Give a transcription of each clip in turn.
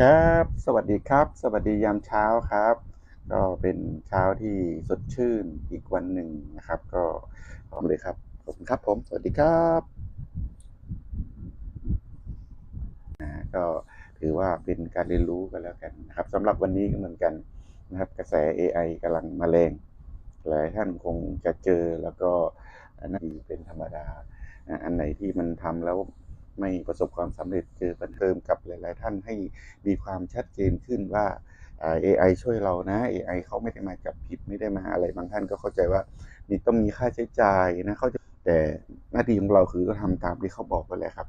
ครับ สวัสดีครับ สวัสดียามเช้าครับ ก็เป็นเช้าที่สดชื่นอีกวันหนึ่งนะครับ ก็ขอบคุณเลยครับขอบคุณครับ ผม สวัสดีครับนะก็ถือว่าเป็นการเรียนรู้กันแล้วกันนะครับสำหรับวันนี้ก็เหมือนกันนะครับ กระแส AI กำลังมาแรงหลายท่านคงจะเจอแล้วก็อันนั้นเป็นธรรมดา อันไหนที่มันทำแล้ว ไม่ประสบความสำเร็จเจอปัญเติมกับหลาย ๆ ท่านให้มีความชัดเจนขึ้นว่า AI ช่วยเรานะ AI เขาไม่ได้มาจับผิดไม่ได้มาอะไรบางท่านก็เข้าใจว่านี่ต้องมีค่าใช้จ่ายนะเขาจะแต่หน้าที่ของเราคือก็ทำตามที่เขาบอกไปแหละครับ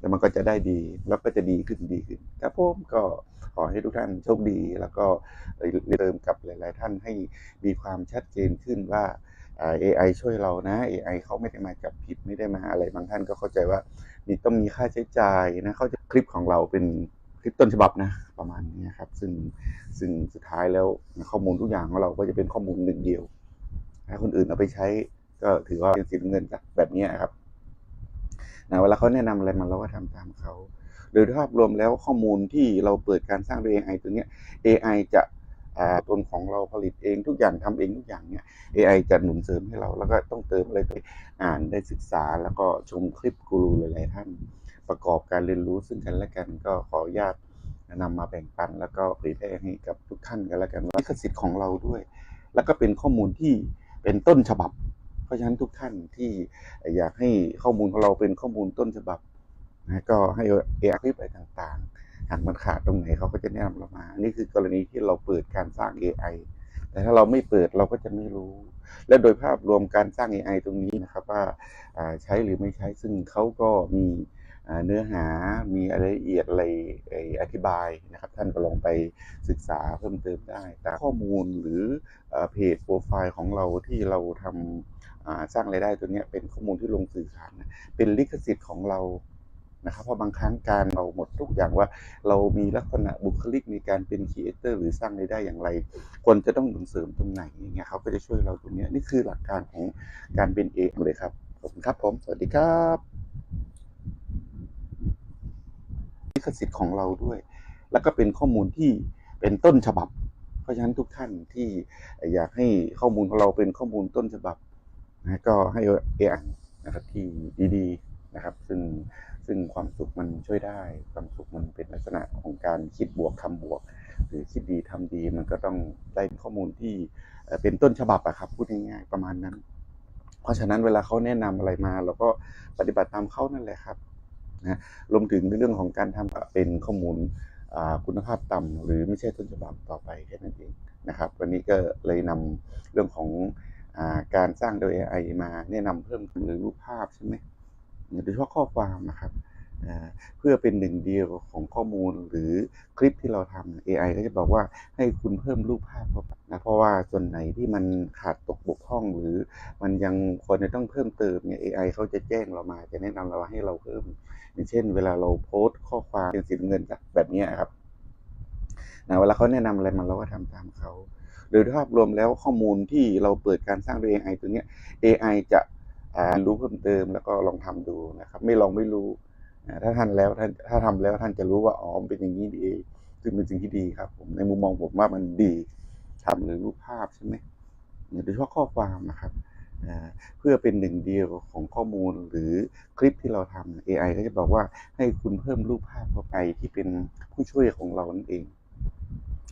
แล้วมันก็จะได้ดีแล้วก็จะดีขึ้นดีขึ้นครับผมก็ขอให้ทุกท่านโชคดี แล้วก็เติมกับหลาย ๆ ท่านให้มีความชัดเจนขึ้นว่าอ่า AI ช่วยเรานะ AI เขาไม่ได้มาจับผิดไม่ได้มาอะไรบางท่านก็เข้าใจว่า นี่ต้องมีค่าใช้จ่ายนะเขาจะคลิปของเราเป็นคลิปต้นฉบับนะ ประมาณนี้ครับ ซึ่งซึ่งสุดท้ายแล้วข้อมูลทุกอย่างของเราก็จะเป็นข้อมูลหนึ่งเดียวถ้าคนอื่นเอาไปใช้ก็ถือว่าเป็นสินเงินแบบนี้ครับนะเวลาเขาแนะนำอะไรมาเราก็ทำตามเขาโดยภาพรวมแล้วข้อมูลที่เราเปิดการสร้างด้วย AI ตัวเนี้ย AI จะ ตัวของเราผลิตเองทุกอย่างทำเองทุกอย่างเนี่ย AI จะหนุนเสริมให้เรา แล้วก็ต้องเติมอะไรไปอ่านได้ศึกษาแล้วก็ชมคลิปกูรูหลายๆท่าน ประกอบการเรียนรู้ซึ่งกันและกันก็ขออนุญาตนำมาแบ่งปัน แล้วก็เผยแพร่ให้กับทุกท่านกันแล้วกันว่าลิขสิทธิ์ของเราด้วย แล้วก็เป็นข้อมูลที่เป็นต้นฉบับ เพราะฉะนั้นทุกท่านที่อยากให้ข้อมูลของเราเป็นข้อมูลต้นฉบับนะก็ให้ AI คลิปอะไรต่างๆ หากมันขาดตรงไหนเขาก็จะแนะนำเรามา นี่คือกรณีที่เราเปิดการสร้าง AI แต่ถ้าเราไม่เปิดเราก็จะไม่รู้ และโดยภาพรวมการสร้าง AI ตรงนี้นะครับว่าใช้หรือไม่ใช้ซึ่งเขาก็มีเนื้อหา มีรายละเอียดอะไรอธิบายนะครับ ท่านก็ลองไปศึกษาเพิ่มเติมได้แต่ข้อมูลหรือเพจโปรไฟล์ของเราที่เราทำสร้างรายได้ตัวนี้เป็นข้อมูลที่ลงสื่อสาร เป็นลิขสิทธิ์ของเรา นะครับเพราะบางครั้งการเราหมดทุกอย่างว่าเรามีลักษณะบุคลิกในการเป็นครีเอเตอร์หรือสร้างรายได้อย่างไรควรจะต้องหนุนเสริมตรงไหนอย่างเงี้ยเขาก็จะช่วยเราตรงนี้นี่คือหลักการของการเป็นเองเลยครับขอบคุณครับผมสวัสดีครับลิขสิทธิ์ของเราด้วย แล้วก็เป็นข้อมูลที่เป็นต้นฉบับ เพราะฉะนั้นทุกท่านที่อยากให้ข้อมูลของเราเป็นข้อมูลต้นฉบับนะก็ให้ AI นะครับที่ดีๆนะครับ ซึ่ง ซึ่งความสุขมันช่วยได้ ความสุขมันเป็นลักษณะของการคิดบวกทำบวก หรือคิดดีทำดีมันก็ต้องได้ข้อมูลที่เป็นต้นฉบับอะครับพูดง่ายๆประมาณนั้น เพราะฉะนั้นเวลาเขาแนะนำอะไรมาเราก็ปฏิบัติตามเขานั่นแหละครับนะรวมถึงในเรื่องของการทำเป็นข้อมูลคุณภาพต่ำหรือไม่ใช่ต้นฉบับต่อไปแค่นั้นเองนะครับ วันนี้ก็เลยนำเรื่องของอการสร้างโดย AI มาแนะนำเพิ่มหรือรูปภาพใช่ไหม โดยเฉพาะข้อความนะครับเพื่อเป็นหนึ่งเดียวของข้อมูลหรือคลิปที่เราทำ AI ก็จะบอกว่าให้คุณเพิ่มรูปภาพเข้าไปนะเพราะว่าส่วนไหนที่มันขาดตกบกพร่อง หรือมันยังควรจะต้องเพิ่มเติมเนี่ย AI เขาจะแจ้งเรามาจะแนะนำเราให้เราเพิ่ม อย่างเช่น เวลาเราโพสต์ข้อความเป็นสีน้ำเงินแบบนี้ครับนะเวลาเขาแนะนำอะไรมาเราก็ทำตามเขาโดยภาพรวมแล้วข้อมูลที่เราเปิดการสร้างด้วย AI ตัวนี้ AI จะ รู้เพิ่มเติมแล้วก็ลองทำดูนะครับ ไม่ลองไม่รู้ถ้าท่านแล้วท่านถ้าทำแล้วท่านจะรู้ว่าอ๋อมเป็นอย่างนี้นี่เองซึ่งเป็นสิ่งที่ดีครับ ผมในมุมมองผมว่ามันดีทำหรือรูปภาพใช่ไหมโดยเฉพาะข้อความนะครับเพื่อเป็นหนึ่งเดียวของข้อมูลหรือคลิปที่เราทำ AI ก็จะบอกว่าให้คุณเพิ่มรูปภาพเข้าไปที่เป็นผู้ช่วยของเรานั่นเอง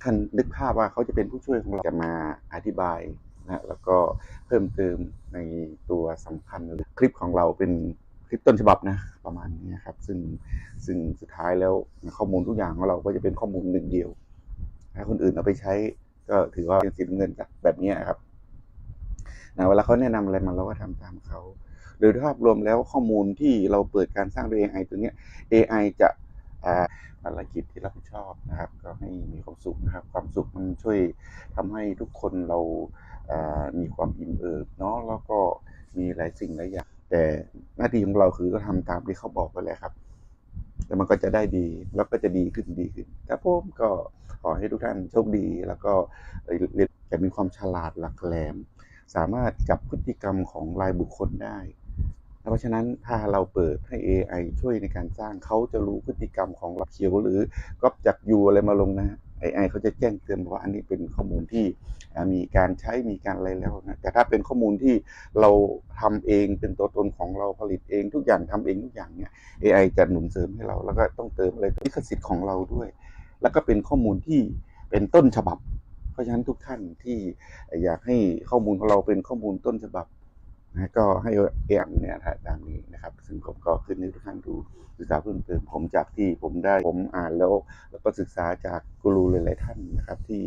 ท่านนึกภาพว่าเขาจะเป็นผู้ช่วยของเราจะมาอธิบาย นะแล้วก็เพิ่มเติมในตัวสำคัญคลิปของเราเป็นคลิปต้นฉบับนะประมาณนี้ครับ ซึ่งซึ่งสุดท้ายแล้วข้อมูลทุกอย่างของเราก็จะเป็นข้อมูลหนึ่งเดียวถ้าคนอื่นเอาไปใช้ก็ถือว่าเป็นสินเงินแบบนี้ครับนะเวลาเขาแนะนำอะไรมาเราก็ทำตามเขาโดยภาพรวมแล้วข้อมูลที่เราเปิดการสร้างด้วย AI ตัวนี้ AI จะอ่าภารกิจที่รับผิดชอบนะครับ ก็ให้มีความสุขนะครับ ความสุขมันช่วยทำให้ทุกคนเรา มีความอิ่มเอิบเนาะแล้วก็มีหลายสิ่งหลายอย่าง แต่หน้าที่ของเราคือก็ทำตามที่เขาบอกไปแหละครับแล้วมันก็จะได้ดีแล้วก็จะดีขึ้นดีขึ้นครับผมก็ขอให้ทุกท่านโชคดีแล้วก็เรียนแต่มีความฉลาดหลักแหลม สามารถจับพฤติกรรมของรายบุคคลได้เพราะฉะนั้นถ้าเราเปิดให้ AI ช่วยในการสร้างเขาจะรู้พฤติกรรมของเราเขียวหรือก๊อปจากยูอะไรมาลงนะ AI เขาจะแจ้งเตือนว่าอันนี้เป็นข้อมูลที่มีการใช้มีการอะไรแล้วนะแต่ถ้าเป็นข้อมูลที่เราทำเองเป็นตัวตนของเราผลิตเองทุกอย่างทำเองทุกอย่างเนี่ย AI จะหนุนเสริมให้เรา แล้วก็ต้องเติมอะไรลิขสิทธิ์ของเราด้วย แล้วก็เป็นข้อมูลที่เป็นต้นฉบับ เพราะฉะนั้นทุกท่านที่อยากให้ข้อมูลของเราเป็นข้อมูลต้นฉบับ นะก็ให้เอ็มเนี่ยตามนี้นะครับ ซึ่งผมก็ขึ้นให้ทุกท่านดูศึกษาเพิ่มเติมผมจากที่ผมได้ผมอ่านแล้วแล้วก็ศึกษาจากกูรูหลายๆท่านนะครับ ที่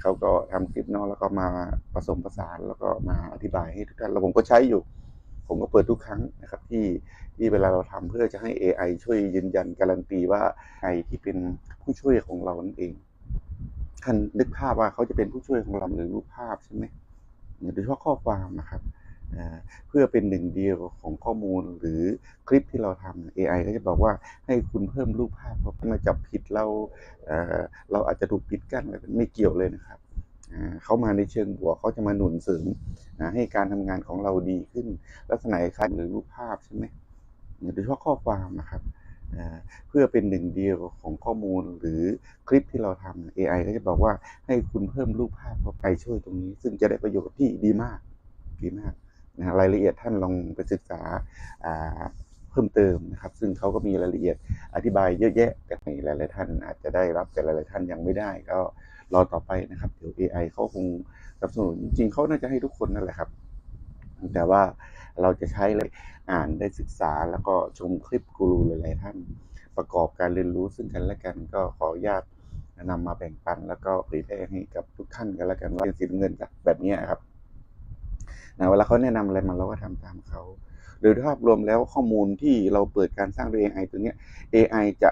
เขาก็ทำคลิปเนาะแล้วก็มาผสมผสานแล้วก็มาอธิบายให้ทุกท่านแล้วผมก็ใช้อยู่ ผมก็เปิดทุกครั้งนะครับ ที่ที่เวลาเราทำเพื่อจะให้ AI ช่วยยืนยันการันตีว่าไอที่เป็นผู้ช่วยของเรานั่นเองท่านนึกภาพว่าเขาจะเป็นผู้ช่วยของเราหรือรูปภาพใช่ไหมโดยเฉพาะข้อความนะครับ เพื่อเป็นหนึ่งเดียวของข้อมูลหรือคลิปที่เราทำ AI ก็จะบอกว่าให้คุณเพิ่มรูปภาพเพราะมาจับผิดเราเราอาจจะถูกปิดกั้นอะไรไม่เกี่ยวเลยนะครับเขามาในเชิงบวกเขาจะมาหนุนเสริมให้การทำงานของเราดีขึ้น ลักษณะคล้ายหรือรูปภาพใช่ไหมโดยเฉพาะข้อความนะครับเพื่อเป็นหนึ่งเดียวของข้อมูลหรือคลิปที่เราทำ AI ก็จะบอกว่าให้คุณเพิ่มรูปภาพเข้าไปช่วยตรงนี้ ซึ่งจะได้ประโยชน์ที่ดีมากดีมาก นะรายละเอียดท่านลองไปศึกษาเพิ่มเติมนะครับ ซึ่งเขาก็มีรายละเอียดอธิบายเยอะแยะ แต่หลายๆท่านอาจจะได้รับแต่หลายๆท่านยังไม่ได้ ก็รอต่อไปนะครับเดี๋ยว AI เขาคงสนับสนุนจริงๆเขาน่าจะให้ทุกคนนั่นแหละครับ แต่ว่าเราจะใช้เลยอ่านได้ศึกษาแล้วก็ชมคลิปกูรูหลายๆท่าน ประกอบการเรียนรู้ซึ่งกันและกันก็ขออนุญาตนำมาแบ่งปัน แล้วก็เผยแพร่ให้กับทุกท่านกันแล้วกันว่าเป็นสีน้ำเงินแบบนี้ครับ นะเวลาเขาแนะนำอะไรมาเราก็ทำตามเขาโดยภาพรวมแล้วข้อมูลที่เราเปิดการสร้างด้วย AI ตัวนี้ AI จะ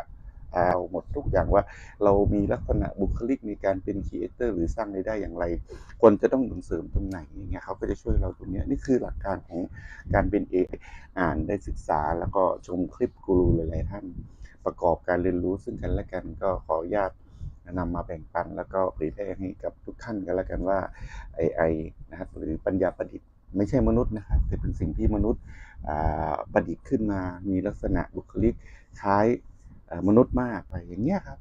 เอาหมดทุกอย่างว่าเรามีลักษณะบุคลิกในการเป็นครีเอเตอร์หรือสร้างรายได้อย่างไรควรจะต้องหนุนเสริมตรงไหนอย่างเงี้ยเขาก็จะช่วยเราตรงนี้นี่คือหลักการของการเป็น AI อ่านได้ศึกษาแล้วก็ชมคลิปกูรูหลายๆท่าน ประกอบการเรียนรู้ซึ่งกันและกันก็ขออนุญาต นำมาแบ่งปัน แล้วก็เผยแพร่ให้กับทุกท่านกันแล้วกันว่า AI นะครับหรือปัญญาประดิษฐ์ไม่ใช่มนุษย์นะครับแต่เป็นสิ่งที่มนุษย์ประดิษฐ์ขึ้นมา มีลักษณะบุคลิกคล้ายมนุษย์มากไปอย่างเงี้ยครับ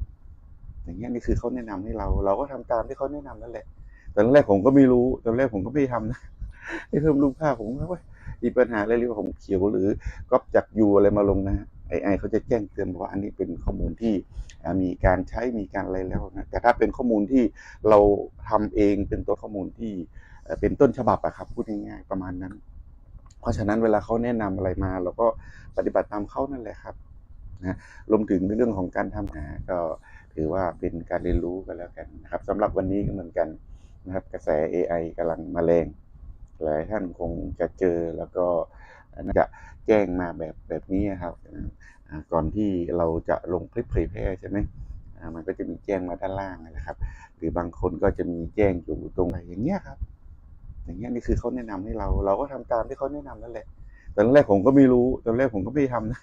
อย่างเงี้ยนี่คือเขาแนะนำให้เรา เราก็ทำตามที่เขาแนะนำนั่นแหละ ตอนแรกผมก็ไม่รู้ ตอนแรกผมก็ไม่ทำนะให้เพิ่มรูปภาพผมว่ามีปัญหาอะไรหรือผมเขียวหรือก๊อปจากยูอะไรมาลงนะ ไอไอเขาจะแจ้งเตือนว่าอันนี้เป็นข้อมูลที่มีการใช้มีการอะไรแล้วนะแต่ถ้าเป็นข้อมูลที่เราทำเองเป็นตัวข้อมูลที่เป็นต้นฉบับอะครับพูดง่ายๆประมาณนั้น เพราะฉะนั้นเวลาเขาแนะนำอะไรมา เราก็ปฏิบัติตามเขานั่นแหละครับนะรวมถึงในเรื่องของการทำงานก็ถือว่าเป็นการเรียนรู้กันแล้วกันนะครับสำหรับวันนี้ก็เหมือนกันนะครับ กระแส AI กำลังมาแรงหลายท่านคงจะเจอแล้วก็ จะแจ้งมาแบบแบบนี้ครับก่อนที่เราจะลงคลิปเผยแพร่ใช่ไหมมันก็จะมีแจ้งมาด้านล่างนะครับ หรือบางคนก็จะมีแจ้งอยู่ตรงไหนอย่างเงี้ยครับ อย่างเงี้ยนี่คือเขาแนะนำให้เรา เราก็ทำตามที่เขาแนะนำนั่นแหละ ตอนแรกผมก็ไม่รู้ ตอนแรกผมก็ไม่ทำนะ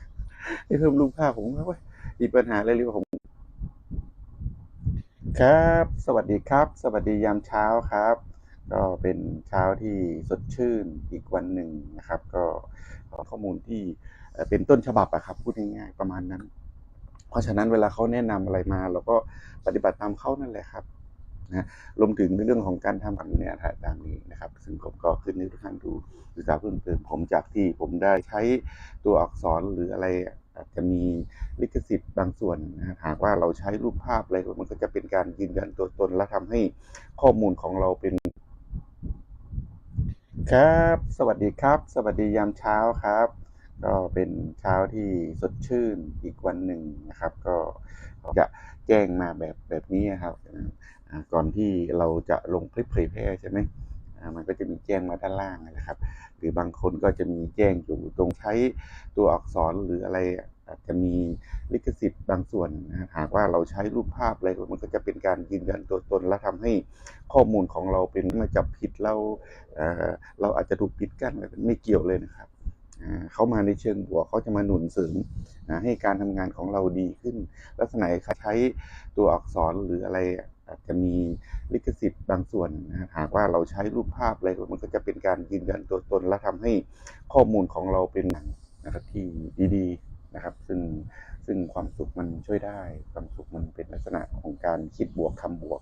ให้เพิ่มรูปภาพผมก็ว่ามีปัญหาอะไรหรือเปล่าผมครับ สวัสดีครับ สวัสดียามเช้าครับ ก็เป็นเช้าที่สดชื่นอีกวันหนึ่งนะครับ ก็ข้อมูลที่เป็นต้นฉบับอะครับพูดง่ายๆประมาณนั้น เพราะฉะนั้นเวลาเขาแนะนำอะไรมา เราก็ปฏิบัติตามเขานั่นแหละครับนะรวมถึงในเรื่องของการทำกันเนี่ยตามนี้นะครับ ซึ่งผมก็ขึ้นให้ทุกท่านดูศึกษาเพิ่มเติมผมจากที่ผมได้ใช้ตัวอักษรหรืออะไรอาจจะมีลิขสิทธิ์บางส่วนนะหากว่าเราใช้รูปภาพอะไรมันก็จะเป็นการยืนยันตัวตนและทำให้ข้อมูลของเราเป็น ครับ สวัสดีครับ สวัสดียามเช้าครับ ก็เป็นเช้าที่สดชื่นอีกวันหนึ่งนะครับ ก็จะแจ้งมาแบบแบบนี้ครับ ก่อนที่เราจะลงคลิปเผยแพร่ใช่ไหมอ่ามันก็จะมีแจ้งมาด้านล่างนะครับ หรือบางคนก็จะมีแจ้งอยู่ตรงใช้ตัวอักษรหรืออะไร อาจจะมีลิขสิทธิ์บางส่วนนะหากว่าเราใช้รูปภาพอะไรมันก็จะเป็นการยืนยันตัวตน และทำให้ข้อมูลของเราเป็นมาจับผิดเราเราอาจจะถูกปิดกั้นอะไรไม่เกี่ยวเลยนะครับเขามาในเชิงบวกเขาจะมาหนุนเสริมให้การทำงานของเราดีขึ้น ลักษณะใช้ตัวอักษรหรืออะไรอาจจะมีลิขสิทธิ์บางส่วนนะหากว่าเราใช้รูปภาพอะไรมันก็จะเป็นการยืนยันตัวตน และทำให้ข้อมูลของเราเป็นนะครับที่ดีๆ นะครับ ซึ่งซึ่งความสุขมันช่วยได้ ความสุขมันเป็นลักษณะของการคิดบวกทำบวก